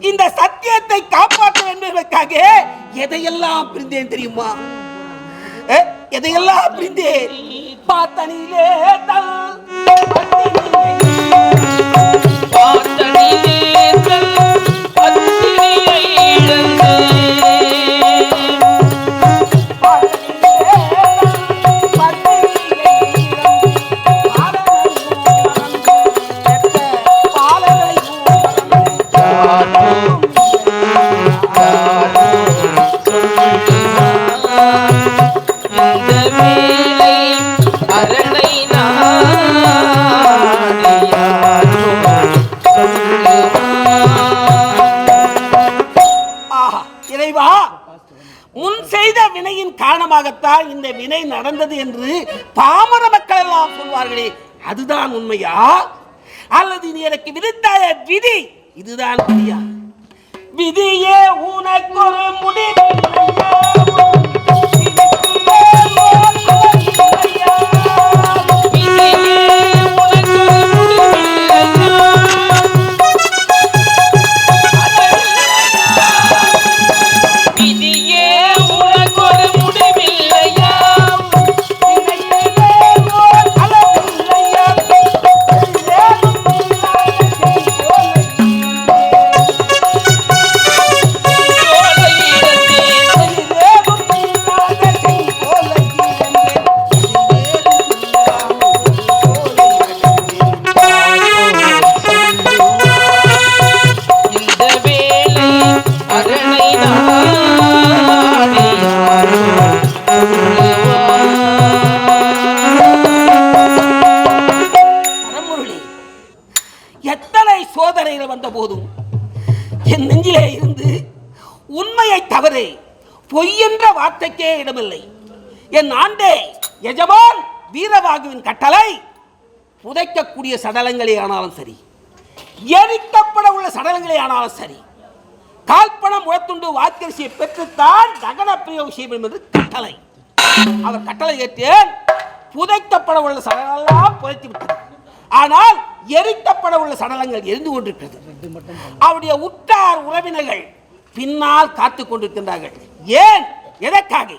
இந்த சத்தியத்தை காப்பாற்ற வேண்டியதற்காக எதையெல்லாம் பிரிந்தேன் தெரியுமா? எதையெல்லாம் பிரிந்தேன்? பார்த்தனிலே தான். இந்த வினை நடந்தது என்று பாமர மக்கள் எல்லாம் சொல்வார்களே அதுதான் உண்மையா? அல்லது நீ எனக்கு விதித்தாய விதி இதுதான் விதியா? விதியே உனக்கு முடிவு தவறு பொய் என்ற வார்த்தைக்கே இடமில்லை. என் ஆண்டே எஜமான் வீரவாகுவின் கட்டளை புதைக்கக்கூடிய சடலங்களே ஆனாலும் சரி எரிக்கப்பட உள்ள சடலங்களே ஆனாலும் சரி கால்பணம் உழத்துண்டு வாக்கரிசியை பெற்றுத்தான் தகன பிரயோகம் செய்யும் என்பது கட்டளை. அவர் கட்டளை ஏற்றேன் புதைக்கப்பட உள்ள சடலெல்லாம் புதைத்து விட்டது. ஆனால் எரிக்கப்பட உள்ள சடலங்கள் எரிந்து கொண்டிருக்கிறது. அவருடைய உற்றார் உறவினர்கள் பின்னால் காத்து கொண்டிருக்கின்றார்கள். ஏன்? எதற்காக?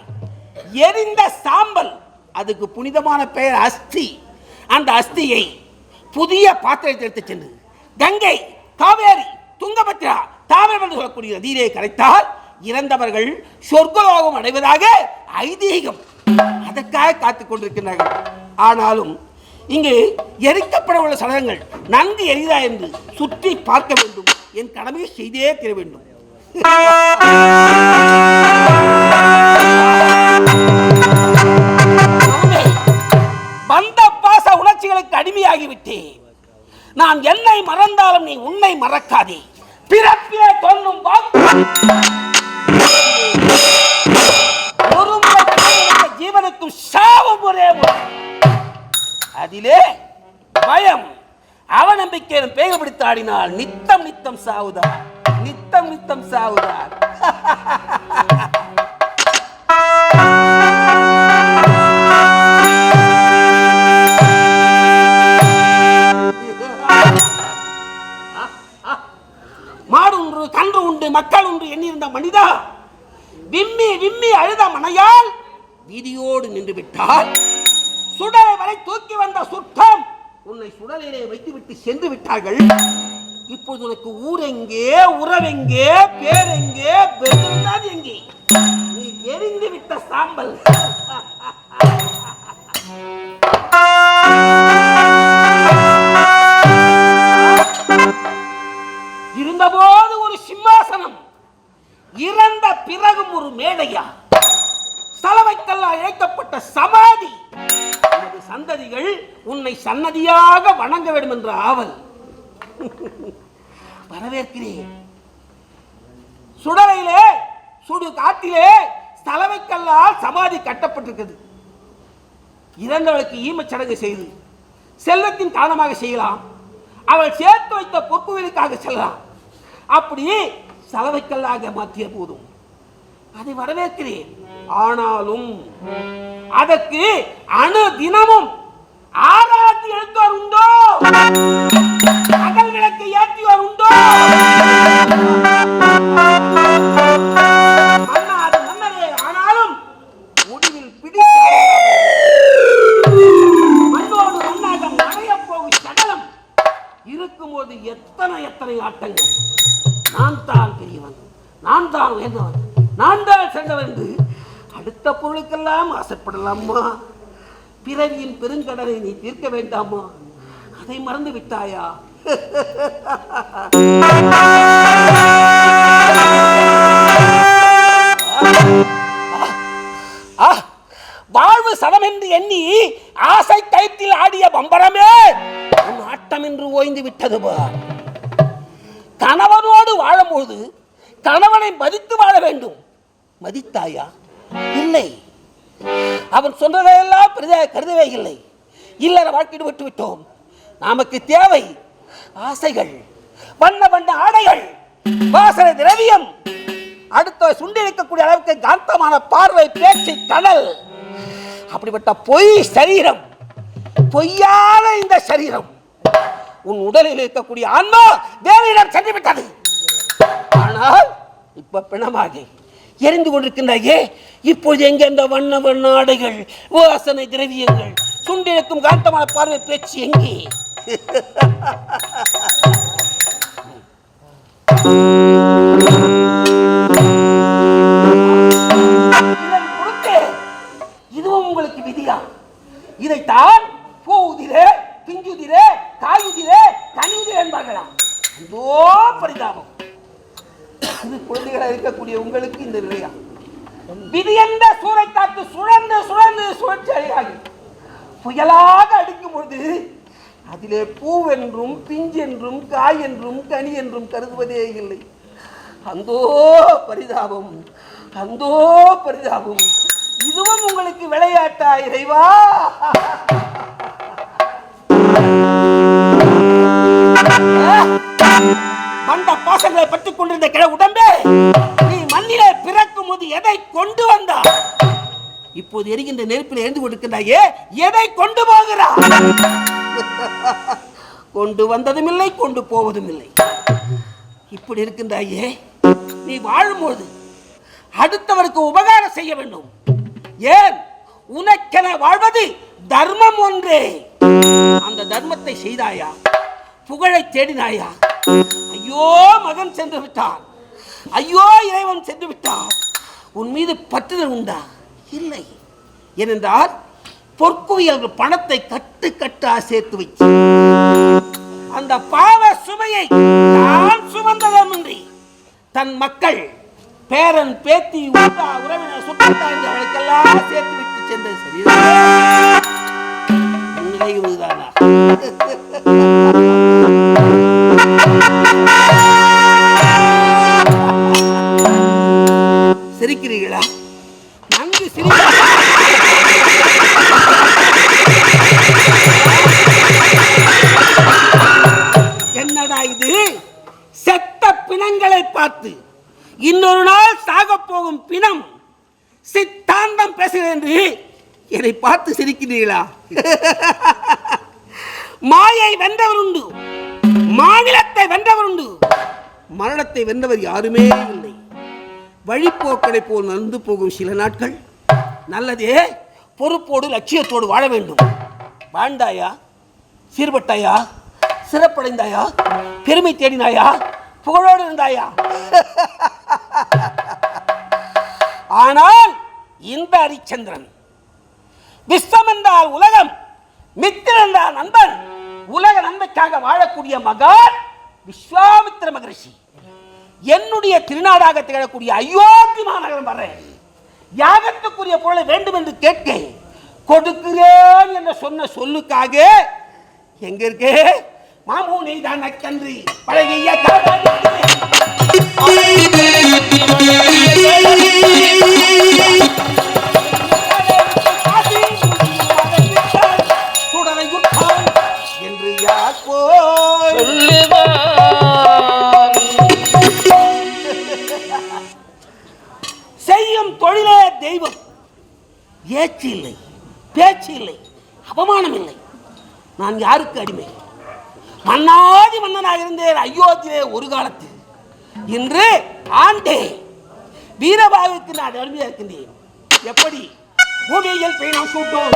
எரிந்த சாம்பல் அதுக்கு புனிதமான பெயர் அஸ்தி. அந்த அஸ்தியை புதிய பாத்திரத்தை எடுத்து சென்று கங்கை காவேரி துங்கபத்ரா தாமிரம் என்று சொல்லக்கூடிய நதியிலே கரைத்தால் இறந்தவர்கள் சொர்க்கலோகம் அடைவதாக ஐதீகம். அதற்காக காத்துக் கொண்டிருக்கிறார்கள் ஆனாலும் இங்கு எரிக்கப்பட உள்ள சடலங்கள் நன்கு எரிதா என்று சுற்றி பார்க்க வேண்டும். என் கடமையை செய்தே தீர வேண்டும். வந்த பந்த பாச உணர்ச்சிகளுக்கு அடிமையாகிவிட்டேன். நான் என்னை மறந்தாலும் நீ உன்னை மறக்காதே. பிறப்பிலே தோன்றும் ஒரு ஜீவனுக்கும் சாவும் ஒரே அதிலே பயம் அவநம்பிக்கையிலும் பேக பிடித்தாடினால் நித்தம் நித்தம் சாவுதான். நித்தம் நித்தம் சாவுதார் மாடு உண்டு கன்று உண்டு மக்கள் உண்டு எண்ணிருந்த மனிதா விம்மி விம்மி அழுத மனையால் வீதியோடு நின்று விட்டால் சுடலை வரை தூக்கி வந்த சுத்தம் உன்னை சுடலிலே வைத்துவிட்டு சென்று விட்டார்கள் இப்போது உனக்கு ஊர் எங்கே உறவெங்கே பேர் எங்கே பெருந்தாது எங்கே? நீ எரிந்து விட்ட சாம்பல். இருந்தபோது ஒரு சிம்மாசனம் இறந்த பிறகும் ஒரு மேடையா? சலவைக்கெல்லாம் இழைக்கப்பட்ட சமாதி. சந்ததிகள் உன்னை சன்னதியாக வணங்க வேண்டும் என்ற ஆவல். வரவேற்கிறேன். சுடலையிலே சுடு காட்டிலே தலைமைக்கல்லால் சமாதி கட்டப்பட்டிருக்கிறது. இறந்தவளுக்கு ஈமச் சடங்கு செய்து செல்வத்தின் காரணமாக செய்யலாம். அவள் சேர்த்து வைத்த பொற்குவிலுக்காக செல்லலாம். அப்படி சலவைக்கல்லாக மாற்றிய போதும். அதை வரவேற்கிறேன். ஆனாலும் அதற்கு அணு தினமும் ஆராய்ச்சி எழுத்தோர் உண்டோ? அடுத்த பொருளுக்கெல்லாம் ஆசைப்படலாமா பிறவியின் பெருங்கடனை நீ தீர்க்க வேண்டாமா அதை மறந்து விட்டாயா வாழ்வு சதம் என்று எண்ணி ஆசை கயிற்றில் ஆடிய பம்பரமே உன் ஆட்டம் என்று ஓய்ந்து விட்டது கணவனோடு வாழும்போது கணவனை மதித்து வாழ வேண்டும் மதித்தாயா இல்லை. அவன் சொன்னதையெல்லாம் பெரிதாக கருதவே இல்லை. இல்லற வாழ்க்கையில் விட்டு விட்டோம். நமக்கு தேவை ஆசைகள் வண்ண வண்ண ஆடைகள் வாசனை திரவியம் அடுத்த சுண்டிருக்கக்கூடிய அளவுக்கு காந்தமான பார்வை பேச்சு கடல் அப்படிப்பட்ட பொய் சரீரம் பொய்யான இந்த சரீரம் உன் உடலில் இருக்கக்கூடிய ஆன்மா வேலையிடம் சென்று விட்டது ஆனால் இப்ப பிணமாகி எரிந்து கொண்டிருக்கின்றாயே. இப்போது எங்கே அந்த வண்ண வண்ண ஆடைகள்? வாசனை திரவியங்கள். சுண்டிருக்கும் காந்தமான பார்வை பேச்சு எங்கே? குழந்தைகளாக இருக்கக்கூடிய உங்களுக்கு இந்த நிலையா? விதி என்ற சூறை காத்து சுழந்து சுழந்து சுழற்சி அழியாகி புயலாக அடிக்கும் பொழுது அதிலே பூவென்றும் பிஞ்சென்றும் காய் என்றும் கனி என்றும் கருதுவதே இல்லை. அந்தோ பரிதாபம் அந்தோ பரிதாபம். இதுவும் உங்களுக்கு விளையாட்டா இறைவா? மண்ட பாசங்களை பற்றிக் கொண்டிருந்த கிழ உடம்பு நீ மண்ணிலே பிறக்கும் போது எதை கொண்டு வந்தா இப்போது எரிகின்ற நெருப்பில் எழுந்து கொடுக்கின்றாயே எதை கொண்டு போகிறா கொண்டு வந்ததும் இல்லை கொண்டு போவதும் இல்லை இப்படி இருக்கின்றாயே நீ வாழும்போது அடுத்தவருக்கு உபகாரம் செய்ய வேண்டும். ஏன்? உனக்கென வாழ்வது தர்மம் ஒன்றே. அந்த தர்மத்தை செய்தாயா? புகழை தேடினாயா? ஐயோ மகன் சென்று விட்டான். ஐயோ இறைவன் சென்று விட்டான் உன் மீது பற்றுதல் உண்டா? இல்லை. ஏனென்றால் பொற்குவியல் பணத்தை கட்டு கட்டா சேர்த்து வச்சு அந்த பாவ சுமையை தான் சுமந்ததமின்றி தன் மக்கள் பேரன் பேத்தி உண்டா உறவினர் சுற்றத்தார்களுக்கெல்லாம் சேர்த்து விட்டு சென்றது சரி நிலை இதுதானா ஆபத்து இன்னொரு நாள் சாக போகும் பிணம் சித்தாந்தம் பேசுகிறேன் என்று என்னை பார்த்து சிரிக்கிறீர்களா? மாயை வென்றவர் உண்டு மாநிலத்தை வென்றவர் உண்டு மரணத்தை வென்றவர் யாருமே இல்லை. வழிப்போக்கனை போல் நடந்து போகும் சில நாட்கள் நல்லதே பொறுப்போடு லட்சியத்தோடு வாழ வேண்டும். வாழ்ந்தாயா? சீர்பட்டாயா? சிறப்படைந்தாயா? பெருமை தேடினாயா? புகழோடு இருந்தாயா? ஆனால் இந்த ஹரிச்சந்திரன். விஸ்வம் என்றால் உலகம் மித்திரன் என்றால் நண்பன். உலக நன்மைக்காக வாழக்கூடிய மகான் விஸ்வாமித்திர மகரிஷி. என்னுடைய திருநாடாக திகழக்கூடிய அயோத்தி மாநகரம் வரேன் யாகத்துக்குரிய பொருளை வேண்டும் என்று கேட்க கொடுக்கிறேன் என்று சொன்ன சொல்லுக்காக எங்க இருக்கு? மாமூனி தானக்கன்று பழகிய என்று யாக்கோ செய்யும் தொழிலே தெய்வம். ஏச்சு இல்லை பேச்சு இல்லை அவமானம் இல்லை. நான் யாருக்கு அடிமை? மன்னாதி மன்னனாக இருந்தேன். அயோத்தியிலே ஒரு காலத்தில். இன்று ஆண்டே. வீரபாகத்தில் நான் அருமையாக இருக்கின்றேன். எப்படி? பூமியில் பெய்யும் சூட்டும்.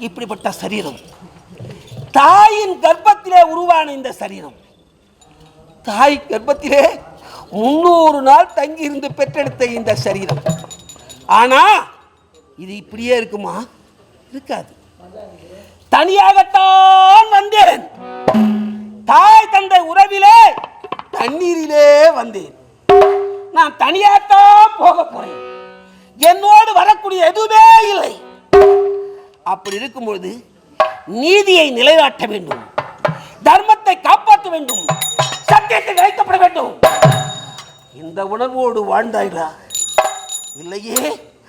இப்படிப்பட்ட சரீரம். தாயின் கர்ப்பத்திலே உருவான இந்த சரீரம். தாய் கர்ப்பத்திலே முன்னூறு நாள் தங்கி இருந்து பெற்றெடுத்த இந்த சரீரம். ஆனா இது இப்படியே இருக்குமா? இருக்காது. தனியாகத்தான் வந்தேன். தாய் தந்தை உறவிலே தண்ணீரிலே வந்தேன். நான் தனியாகத்தான் போக போறேன். என்னோடு வரக்கூடிய எதுவுமே இல்லை. அப்படி இருக்கும்பொழுது நீதியை நிலைநாட்ட வேண்டும். தர்மத்தை காப்பாற்ற வேண்டும். சத்தியத்தை நிலைக்கப்பட வேண்டும். இந்த உணர்வோடு வாழ்ந்தாயிடா இல்லையே.